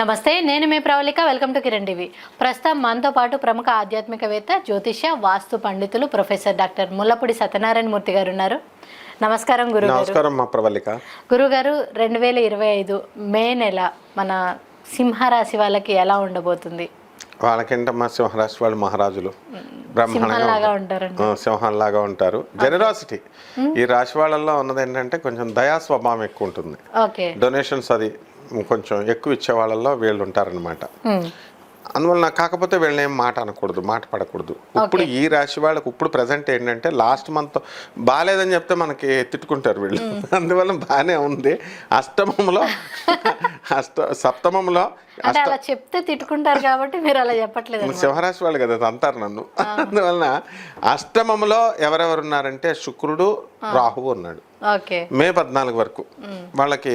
నమస్తే నేను మీ Pravalika welcome to Kiran TV. ప్రస్తుతం మనతో పాటు ప్రముఖ ఆధ్యాత్మికవేత్త జ్యోతిష వాస్తు పండితులు ప్రొఫెసర్ డాక్టర్ ముల్లపూడి సత్యనారాయణ మూర్తి గారు ఉన్నారు. నమస్కారం గురుగారు. నమస్కారం మా ప్రవళిక. గురుగారు రెండు వేల ఇరవై ఐదు మే నెల మన సింహరాశి వాళ్ళకి ఎలా ఉండబోతుంది? వాళ్ళకంటే మా సింహరాశి వాళ్ళు మహారాజులు. బ్రహ్మాండంగా ఉంటారు. సింహంలాగా ఉంటారు. జెనరాసిటీ ఈ రాశి వాళ్ళల్లో ఉన్నది ఏంటంటే కొంచెం దయా స్వభావం ఎక్కువ ఉంటుంది. ఓకే. డొనేషన్స్ అది కొంచెం ఎక్కువ ఇచ్చే వాళ్ళల్లో వీళ్ళు ఉంటారనమాట ఉమ్, అందువలన కాకపోతే వీళ్ళని ఏం మాట అనకూడదు మాట పడకూడదు. ఇప్పుడు ఈ రాశి వాళ్ళకి ఇప్పుడు ప్రజెంట్ ఏంటంటే లాస్ట్ మంత్ బాగాలేదని చెప్తే మనకి తిట్టుకుంటారు వీళ్ళు. అందువల్ల బాగానే ఉంది. అష్టమంలో అష్ట సప్తమంలో అంటే అలా చెప్తే తిట్టుకుంటారు కాబట్టి మీరు అలా చెప్పట్లేదు. సింహరాశి వాళ్ళు కదా అంటారు నన్ను. అందువలన అష్టమంలో ఎవరెవరు ఉన్నారంటే శుక్రుడు రాహువు ఉన్నాడు. మే పద్నాలుగు వరకు. వాళ్ళకి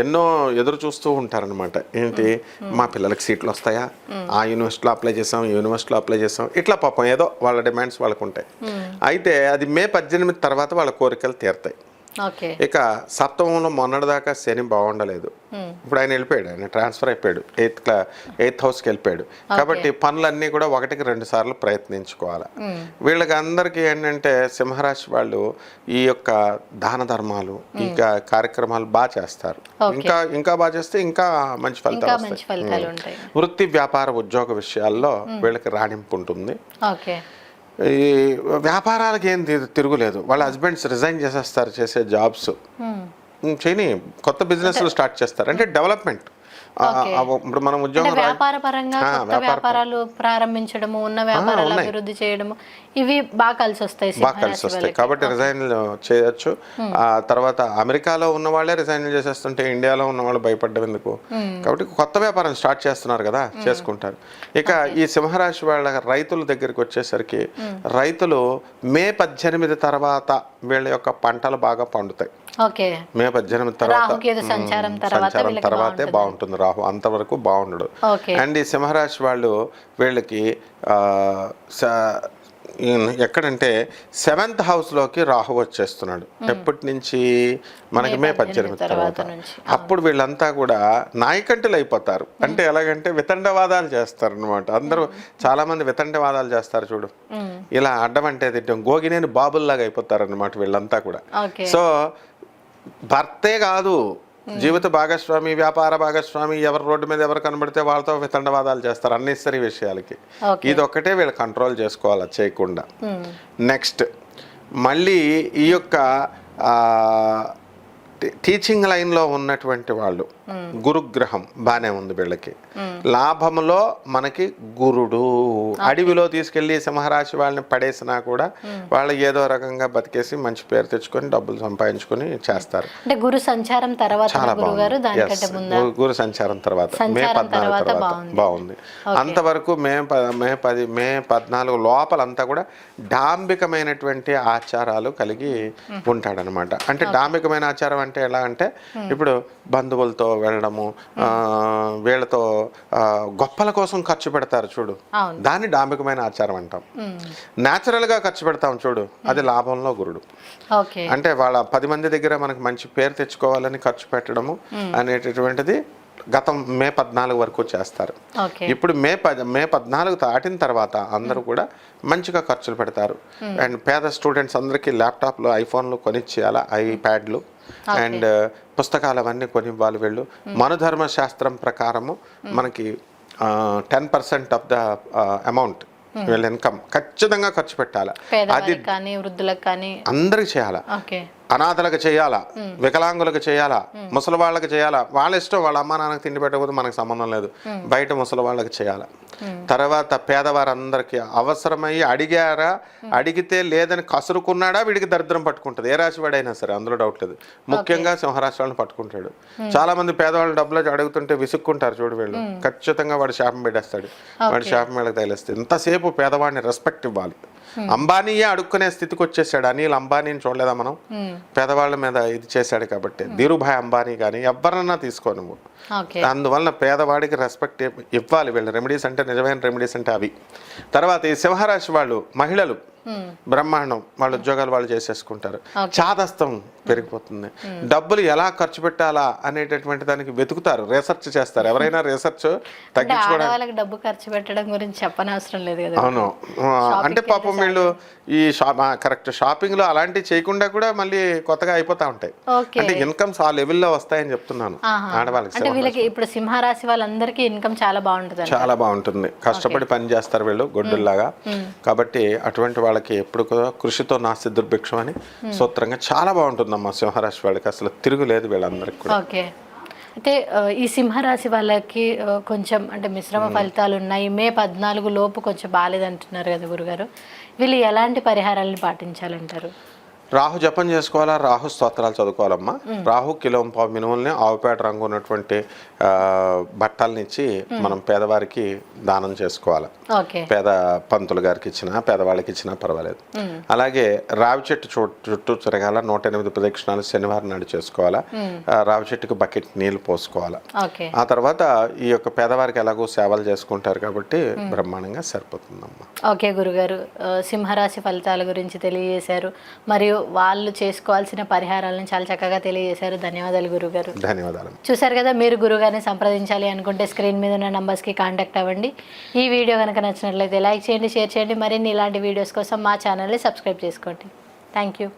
ఎన్నో ఎదురు చూస్తూ ఉంటారనమాట ఏంటి? మా పిల్లలకి సీట్లు వస్తాయా? ఆ యూనివర్సిటీలో అప్లై చేసాం ఈ యూనివర్సిటీలో అప్లై చేసాం. ఇట్లా పాపం ఏదో వాళ్ళ డిమాండ్స్ వాళ్ళకు ఉంటాయి అయితే అది మే పద్దెనిమిది తర్వాత వాళ్ళ కోరికలు తీరుతాయి. ఇక సప్తమంలో మొన్నటిదాకా శని బాగుండలేదు. ఇప్పుడు ఆయన వెళ్ళిపోయాడు ఆయన ట్రాన్స్ఫర్ అయిపోయాడు ఎయిత్ క్లా ఎయిత్ హౌస్కి వెళ్ళిపోయాడు. కాబట్టి పనులన్నీ కూడా ఒకటికి రెండు సార్లు ప్రయత్నించుకోవాలి. వీళ్ళకి అందరికీ ఏంటంటే సింహరాశి వాళ్ళు ఈ యొక్క దాన ధర్మాలు ఇంకా కార్యక్రమాలు బాగా చేస్తారు. ఇంకా ఇంకా బాగా చేస్తే ఇంకా మంచి ఫలితాలు వృత్తి వ్యాపార ఉద్యోగ విషయాల్లో వీళ్ళకి రాణింపు ఉంటుంది. ఓకే. ఈ వ్యాపారాలకు ఏం తిరుగులేదు. వాళ్ళ హస్బెండ్స్ రిజైన్ చేసేస్తారు చేసే జాబ్స్ చేయని కొత్త బిజినెస్లు స్టార్ట్ చేస్తారు. అంటే డెవలప్మెంట్ ఇప్పుడు మనం ఉద్యోగం వ్యాపార పరంగా వ్యాపారాలు ప్రారంభించడము ఉన్న వ్యాపారాలు అభివృద్ధి చేయడము ఇవి బాగా కలిసి వస్తాయి బాగా కలిసి వస్తాయి. కాబట్టి రిజైన్ చేయొచ్చు. ఆ తర్వాత అమెరికాలో ఉన్న వాళ్ళే రిజైన్ చేసేస్తుంటే ఇండియాలో ఉన్న వాళ్ళు భయపడ్డం ఎందుకు? కాబట్టి కొత్త వ్యాపారం స్టార్ట్ చేస్తున్నారు కదా చేసుకుంటారు. ఇక ఈ సింహరాశి వాళ్ళ రైతుల దగ్గరికి వచ్చేసరికి రైతులు మే పద్దెనిమిది తర్వాత వీళ్ళ యొక్క పంటలు బాగా పండుతాయి. మే పద్దెనిమిది తర్వాత సంచారం తర్వాత బాగుంటుంది. రాహు. అంతవరకు బాగుండడు. అండ్ ఈ సింహరాశి వాళ్ళు వీళ్ళకి ఎక్కడంటే సెవెంత్ హౌస్లోకి రాహు వచ్చేస్తున్నాడు. ఎప్పటి నుంచి మనకి మే పద్దెనిమిది తర్వాత. అప్పుడు వీళ్ళంతా కూడా నాయకంటులు అయిపోతారు అంటే ఎలాగంటే వితండవాదాలు చేస్తారు అనమాట అందరూ చాలా మంది వితండవాదాలు చేస్తారు చూడు. ఇలా అడ్డం అంటే తిట్టం గోగినేని బాబుల్లాగా అయిపోతారు అనమాట వీళ్ళంతా కూడా. సో భర్తే కాదు. జీవిత భాగస్వామి వ్యాపార భాగస్వామి ఎవరు రోడ్డు మీద ఎవరు కనబడితే వాళ్ళతో వితండవాదాలు చేస్తారు అన్నెసరీ విషయాలకి. ఇది ఒక్కటే వీళ్ళు కంట్రోల్ చేసుకోవాలి చేయకుండా. నెక్స్ట్ మళ్ళీ ఈ యొక్క టీచింగ్ లైన్లో ఉన్నటువంటి వాళ్ళు. గురుగ్రహం బాగానే ఉంది వీళ్ళకి. లాభంలో మనకి గురుడు. అడవిలో తీసుకెళ్ళి సింహరాశి వాళ్ళని పడేసినా కూడా వాళ్ళు ఏదో రకంగా బతికేసి మంచి పేరు తెచ్చుకొని డబ్బులు సంపాదించుకొని చేస్తారు. అంటే గురు సంచారం తర్వాత చాలా బాగుంది. గురు- సంచారం తర్వాత. మే పద్నాలుగు తర్వాత బాగుంది. అంతవరకు మే మే పది మే పద్నాలుగు లోపలంతా కూడా డాంబికమైనటువంటి ఆచారాలు కలిగి ఉంటాడనమాట. అంటే డాంబికమైన ఆచారం అంటే ఎలా అంటే ఇప్పుడు బంధువులతో వెళ్ళడము వీళ్ళతో గొప్పల కోసం ఖర్చు పెడతారు చూడు. దాన్ని డాంబికమైన ఆచారం అంటాం. ఉమ్, Natural గా ఖర్చు పెడతాం చూడు. అది లాభంలో గురుడు. అంటే వాళ్ళ పది మంది దగ్గర మనకు మంచి పేరు తెచ్చుకోవాలని ఖర్చు పెట్టడము అనేటటువంటిది గతం మే పద్నాలుగు వరకు చేస్తారు. ఇప్పుడు మే పద మే పద్నాలుగు దాటిన తర్వాత అందరూ కూడా మంచిగా ఖర్చులు పెడతారు. అండ్ పేద స్టూడెంట్స్ అందరికీ ల్యాప్టాప్లు ఐఫోన్లు కొనిచ్చేయాలా ఐప్యాడ్లు. అండ్ పుస్తకాలు అవన్నీ కొనివ్వాలి వీళ్ళు. మనుధర్మ శాస్త్రం ప్రకారము మనకి ten percent of the amount వీళ్ళ ఇన్కమ్ ఖచ్చితంగా ఖర్చు పెట్టాలి. పేదవాళ్ళకి కానీ వృద్ధులకు కానీ. అందరికి చేయాలా. అనాథలకు చేయాలా? వికలాంగులకు చేయాలా? ముసలి వాళ్ళకి చేయాలా? వాళ్ళ ఇష్టం వాళ్ళ అమ్మ నాన్నకి తిండి పెట్టకపోతే మనకు సంబంధం లేదు. బయట ముసలి వాళ్ళకి చేయాలా? తర్వాత పేదవారందరికీ అవసరమయ్యి అడిగారా? అడిగితే లేదని కసురుకున్నాడా? వీడికి దరిద్రం పట్టుకుంటుంది. ఏ రాశి వాడైనా సరే అందులో డౌట్ లేదు. ముఖ్యంగా సింహరాశి వాళ్ళని పట్టుకుంటాడు. చాలా మంది పేదవాళ్ళు డబ్బులు అడుగుతుంటే విసుక్కుంటారు చూడు వీళ్ళు. ఖచ్చితంగా వాడు శాపం పెట్టేస్తాడు. వాడి శాపం వీళ్ళకి తగిలేస్తుంది ఇంతసేపు పేదవాడిని రెస్పెక్ట్ ఇవ్వాలి. అంబానీయే అడుక్కునే స్థితికి వచ్చేసాడు. అనిల్ అంబానీని చూడలేదా మనం? పేదవాళ్ళ మీద ఇది చేశాడు కాబట్టి. ధీరుభాయ్ అంబానీ కానీ ఎవరన్నా తీసుకో నువ్వు. ఓకే. అందువల్ల పేదవాడికి రెస్పెక్ట్ ఇవ్వాలి. వీళ్ళు రెమెడీస్ అంటే నిజమైన రెమెడీస్ అంటే అవి. తర్వాత ఈ సింహరాశి వాళ్ళు మహిళలు. బ్రహ్మాండం వాళ్ళ ఉద్యోగాలు వాళ్ళు చేసేసుకుంటారు. చాదస్తం పెరిగిపోతుంది. డబ్బులు ఎలా ఖర్చు పెట్టాలా అనేటటువంటి దానికి వెతుకుతారు రీసెర్చ్ చేస్తారు. ఎవరైనా రీసెర్చ్ తగ్గించుకోవడానికి డబ్బు ఖర్చు పెట్టడం గురించి చెప్పనవసరం లేదు కదా. అవును. అంటే పాపం వీళ్ళు ఈ షాప్ కరెక్ట్ షాపింగ్లో అలాంటివి చేయకుండా కూడా మళ్ళీ కొత్తగా అయిపోతా ఉంటాయి. అంటే ఇన్కమ్స్ ఆ లెవెల్లో వస్తాయని చెప్తున్నాను. ఆడవాళ్ళకి అంటే వీళ్ళకి ఇప్పుడు సింహరాశి వాళ్ళందరికీ ఇన్కమ్ చాలా బాగుంటుంది చాలా బాగుంటుంది. కష్టపడి పని చేస్తారు వీళ్ళు గొడ్డుల్లాగా. కాబట్టి అటువంటి వాళ్ళకి ఎప్పుడు కూడా కృషితో నాస్తి దుర్భిక్షం అని సూత్రంగా చాలా బాగుంటుందమ్మా సింహరాశి వాళ్ళకి. అసలు తిరుగులేదు వీళ్ళందరికీ కూడా. ఓకే. అయితే ఈ సింహరాశి వాళ్ళకి కొంచెం అంటే మిశ్రమ ఫలితాలు ఉన్నాయి. మే పద్నాలుగు లోపు కొంచెం బాగాలేదంటున్నారు కదా గురుగారు. వీళ్ళు ఎలాంటి పరిహారాలను పాటించాలంటారు? రాహు జపం చేసుకోవాలా? రాహు స్తోత్రాలు చదువుకోవాలమ్మా. రాహు కిలో పావు మినుముల్ని ఆవుపేట రంగు ఉన్నటువంటి ఆ, బట్టల్ని ఇచ్చి మనం పేదవారికి దానం చేసుకోవాలి. పేద పంతులు గారికి ఇచ్చినా పేదవాళ్ళకి ఇచ్చినా పర్వాలేదు. అలాగే రావి చెట్టు చుట్టూ తిరగాల నూట ఎనిమిది ప్రదక్షిణాలు శనివారం నాడు చేసుకోవాలా. రావి చెట్టుకు బకెట్ నీళ్ళు పోసుకోవాలా. ఆ తర్వాత ఈ యొక్క పేదవారికి ఎలాగో సేవలు చేసుకుంటారు కాబట్టి బ్రహ్మాండంగా సరిపోతుందమ్మా. ఓకే గురుగారు. సింహరాశి ఫలితాల గురించి తెలియజేశారు. మరియు వాళ్ళు చేసుకోవాల్సిన పరిహారాలను చాలా చక్కగా తెలియజేశారు. ధన్యవాదాలు గురుగారు. ధన్యవాదాలు. చూశారు కదా మీరు గురుగారిని సంప్రదించాలి అనుకుంటే స్క్రీన్ మీద ఉన్న నంబర్స్కి కాంటాక్ట్ అవ్వండి. ఈ వీడియో కనుక నచ్చినట్లయితే లైక్ చేయండి షేర్ చేయండి. మరిన్ని ఇలాంటి వీడియోస్ కోసం మా ఛానల్ని సబ్స్క్రైబ్ చేసుకోండి. Thank you